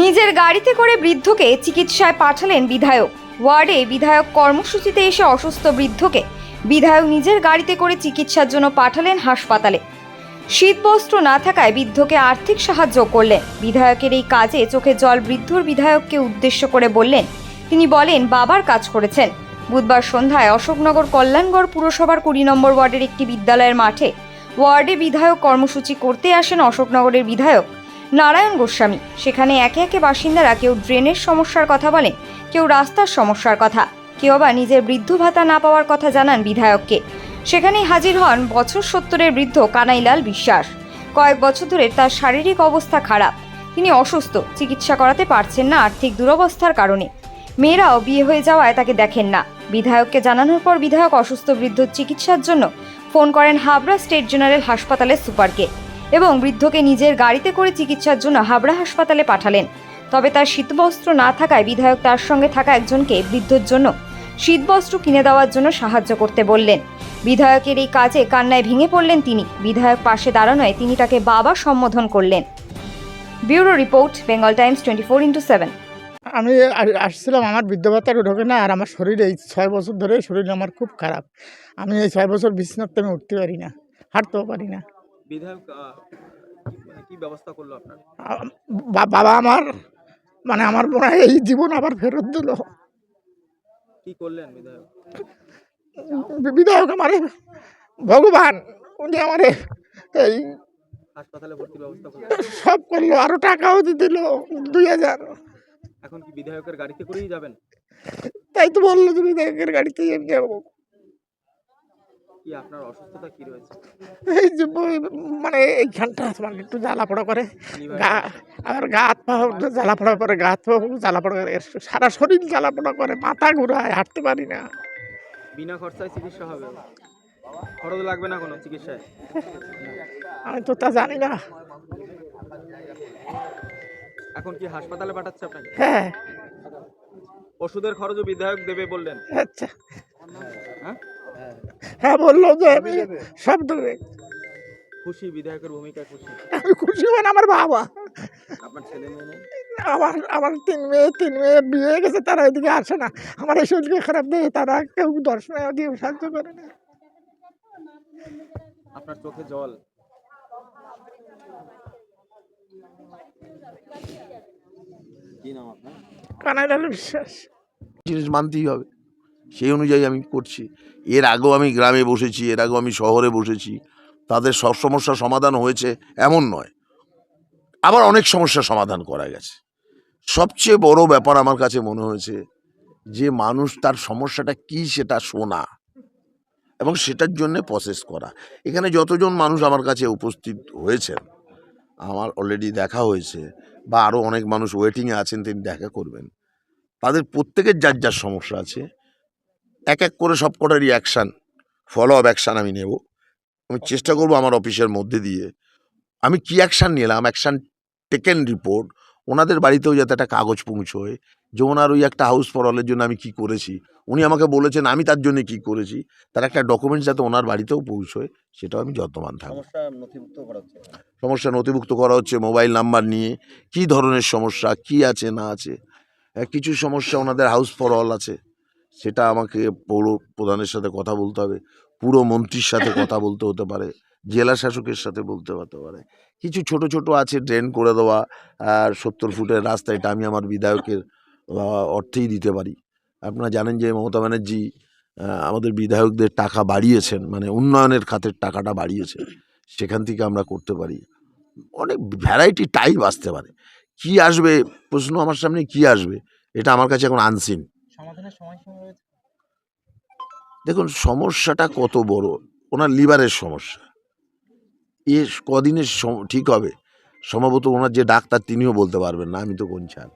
নিজের গাড়িতে করে বৃদ্ধকে চিকিৎসায় পাঠালেন বিধায়ক। ওয়ার্ডে বিধায়ক কর্মসূচিতে এসে অসুস্থ বৃদ্ধকে বিধায়ক নিজের গাড়িতে করে চিকিৎসার জন্য পাঠালেন হাসপাতালে। শীতবস্ত্র না থাকায় বৃদ্ধকে আর্থিক সাহায্য করলেন। বিধায়কের এই কাজে চোখে জল বৃদ্ধর বিধায়ককে উদ্দেশ্য করে বললেন, তিনি বলেন, বাবার কাজ করেছেন। বুধবার সন্ধ্যায় অশোকনগর কল্যাণগড় পুরসভার কুড়ি নম্বর ওয়ার্ডের একটি বিদ্যালয়ের মাঠে ওয়ার্ডে বিধায়ক কর্মসূচি করতে আসেন অশোকনগরের বিধায়ক। নারায়ণ গোস্বামী। সেখানে একে একে বাসিন্দারা কেউ ড্রেনের সমস্যার কথা বলেন কেউ রাস্তার সমস্যার কথা। কেউ আবার নিজের বৃদ্ধ ভাতা না পাওয়ার কথা জানান বিধায়ককে। সেখানেই হাজির হন বছর সত্তরের বৃদ্ধ কানাইলাল বিশ্বাস। কয়েক বছর ধরে তার শারীরিক অবস্থা খারাপ। তিনি অসুস্থ, চিকিৎসা করাতে পারছেন না আর্থিক দুরবস্থার কারণে। মেয়েরাও বিয়ে হয়ে যাওয়ায় তাকে দেখেন না। বিধায়ককে জানানোর পর বিধায়ক অসুস্থ বৃদ্ধর চিকিৎসার জন্য ফোন করেন হাবড়া স্টেট জেনারেল হাসপাতালের সুপারকে। এবং বৃদ্ধকে নিজের গাড়িতে করে চিকিৎসার জন্য হাবড়া হাসপাতালে পাঠালেন। তবে তার শীতবস্ত্র না থাকায় বিধায়ক তার সঙ্গে থাকা একজনকে বৃদ্ধর জন্য শীতবস্ত্র কিনে দেওয়ার জন্য সাহায্য করতে বললেন। বিধায়কের এই কাজে কান্নায় ভেঙে পড়লেন তিনি। বিধায়ক পাশে দাঁড়ানোয় তিনি তাকে বাবা সম্বোধন করলেন। Bureau report, Bengal Times, twenty four into seven. আমি আসছিলাম, আমার বৃদ্ধ ভাতারও ঢোকে না, আর আমার শরীর এই ছয় বছর ধরে শরীর আমার খুব খারাপ। আমি এই ছয় বছর বিছনাতে আমি উঠতে পারি না, হাঁটতেও পারি না। বিধায়ক মানে কি ব্যবস্থা করল আপনার? বাবা আমার মানে আমার মনে হয় এই জীবন আবার ফেরত দিল। কি করলেন বিধায়ক? বিধায়ক আমারে ভগবান উনি আমারে এই হাসপাতালে ভর্তির ব্যবস্থা করলেন। সব করল আরও টাকাও দিল দুই হাজার। এখন কি বিধায়কের গাড়িতে করেই যাবেন? তাই তো বলল যে বিধায়কের গাড়িতে আমি যাব। কি আপনার অসুস্থতা কি রয়েছে? এই যে মানে এইখানটা আমার একটু জ্বালা পোড়া করে। গা আর গা হাত পা জ্বালা পোড়া করে গা হাত পা জ্বালা পোড়া করে। সারা শরীর জ্বালা পোড়া করে মাথা ঘুরায় হাঁটতে পারি না। বিনা খরচায় চিকিৎসা হবে। খরচ লাগবে না কোনো চিকিৎসায়? আমি তো তা জানি না। এখন কি হাসপাতালে পাঠাচ্ছে আপনাকে? হ্যাঁ। ওষুধের খরচও বিধায়ক দেবে বললেন। আচ্ছা। হ্যাঁ? হ্যাঁ বলল যে আমি সব দেবে খুশি বিধায়কের ভূমিকা খুশি? আমি খুশি হবেন আমার বাবা। আপনার ছেলে মেয়ে নেই? আমার আমার তিন মেয়ে তিন মেয়ে বিয়ে হয়ে গেছে তারা এদিকে আসে না। আমার এই শরীরকে খারাপ দেয় তারা কেউ দর্শনে দিয়ে সাহায্য করে না। আপনার চোখে জল? কি নাম আপনার? কানাইলাল বিশ্বাস। জিনিস মানতেই হবে। সেই অনুযায়ী আমি করছি। এর আগেও আমি গ্রামে বসেছি, এর আগেও আমি শহরে বসেছি। তাদের সব সমস্যার সমাধান হয়েছে, এমন নয়। আবার অনেক সমস্যার সমাধান করা গেছে। সবচেয়ে বড় ব্যাপার আমার কাছে মনে হয়েছে যে, মানুষ তার সমস্যাটা কি সেটা শোনা এবং সেটার জন্য প্রসেস করা। এখানে যতজন মানুষ আমার কাছে উপস্থিত হয়েছেন, আমার অলরেডি দেখা হয়েছে বা আরও অনেক মানুষ ওয়েটিংয়ে আছেন তিনি দেখা করবেন। তাদের প্রত্যেকের যার যার সমস্যা আছে এক এক করে সব কটারই অ্যাকশান ফলো আপ অ্যাকশান আমি নেব। আমি চেষ্টা করব আমার অফিসের মধ্যে দিয়ে। আমি কি অ্যাকশান নিলাম? অ্যাকশান টেকেন রিপোর্ট ওনাদের বাড়িতেও যাতে একটা কাগজ পৌঁছয় যে ওনার ওই একটা হাউস ফরলের জন্য আমি কি করেছি? উনি আমাকে বলেছেন আমি তার জন্য কি করেছি? তার একটা ডকুমেন্টস যাতে ওনার বাড়িতেও পৌঁছয় সেটাও আমি যত্নবান থাকব। সমস্যা নথিভুক্ত করা হচ্ছে। সমস্যা নথিভুক্ত করা হচ্ছে মোবাইল নাম্বার নিয়ে। কি ধরনের সমস্যা? কি আছে না আছে? কিছু সমস্যা ওনাদের হাউস ফর অল আছে। সেটা আমাকে পৌর প্রধানের সাথে কথা বলতে হবে। পুরো মন্ত্রীর সাথে কথা বলতে হতে পারে। জেলা শাসকের সাথে বলতে হতে পারে। কিছু ছোট ছোট আছে ড্রেন করে দেওয়া। আর সত্তর ফুটের রাস্তা এটা আমি আমার বিধায়কের অর্থেই দিতে পারি। আপনারা জানেন যে মমতা ব্যানার্জি আমাদের বিধায়কদের টাকা বাড়িয়েছেন। মানে উন্নয়নের খাতের টাকাটা বাড়িয়েছে। সেখান থেকে আমরা করতে পারি। অনেক ভ্যারাইটি টাইপ আসতে পারে। কি আসবে? প্রশ্ন আমার সামনে কি আসবে? এটা আমার কাছে এখন আনসিন দেখুন, সমস্যাটা কত বড়? ওনার লিভারের সমস্যা। এ কদিনের ঠিক হবে? সম্ভবত ওনার যে ডাক্তার তিনিও বলতে পারবেন না, আমি তো কোন ছাড়